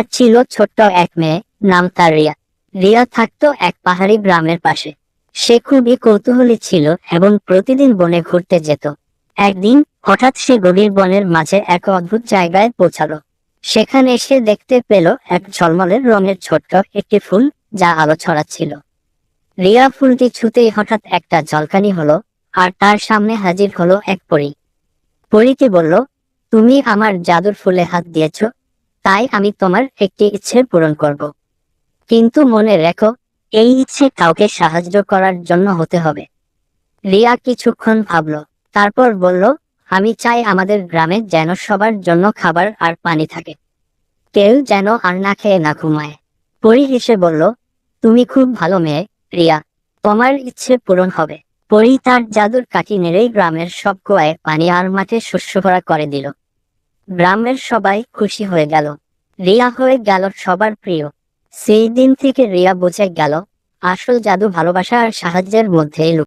তার ছিল ছোট্ট এক মেয়ে, নাম তার রিয়া। রিয়া থাকতো এক পাহাড়ি গ্রামের পাশে। সে খুবই কৌতূহলী ছিল এবং প্রতিদিন বনে ঘুরতে যেত। একদিন হঠাৎ সে গভীর বনের মাঝে এক অদ্ভুত জায়গায় পৌঁছালো। সেখানে সে দেখতে পেল এক ঝলমলের রঙের ছোট্ট একটি ফুল যা আলো ছড়াচ্ছিল। রিয়া ফুলটি ছুতেই হঠাৎ একটা ঝলকানি হলো আর তার সামনে হাজির হলো এক পরী। পরীটি বলল, তুমি আমার জাদুর ফুলে হাত দিয়েছ তাই আমি তোমার একটি ইচ্ছে পূরণ করব। কিন্তু মনে রেখো, এই ইচ্ছে কাউকে সাহায্য করার জন্য হতে হবে। রিয়া কিছুক্ষণ ভাবল, তারপর বলল, আমি চাই আমাদের গ্রামে যেন সবার জন্য খাবার আর পানি থাকে। কেউ যেন আর না খেয়ে না ঘুমায়। পরি হেসে বলল, তুমি খুব ভালো মেয়ে, রিয়া। তোমার ইচ্ছে পূরণ হবে। পরি তার জাদুর কাঠি নেড়েই গ্রামের সব কুয়ায় পানি আর মাঠে শস্য ভরা করে দিল। গ্রামের সবাই খুশি হয়ে গেল। রিয়া হয়ে গেল সবার প্রিয়। সেই দিন থেকে রিয়া বুঝে গেল, আসল জাদু ভালোবাসা আর সাহায্যের মধ্যেই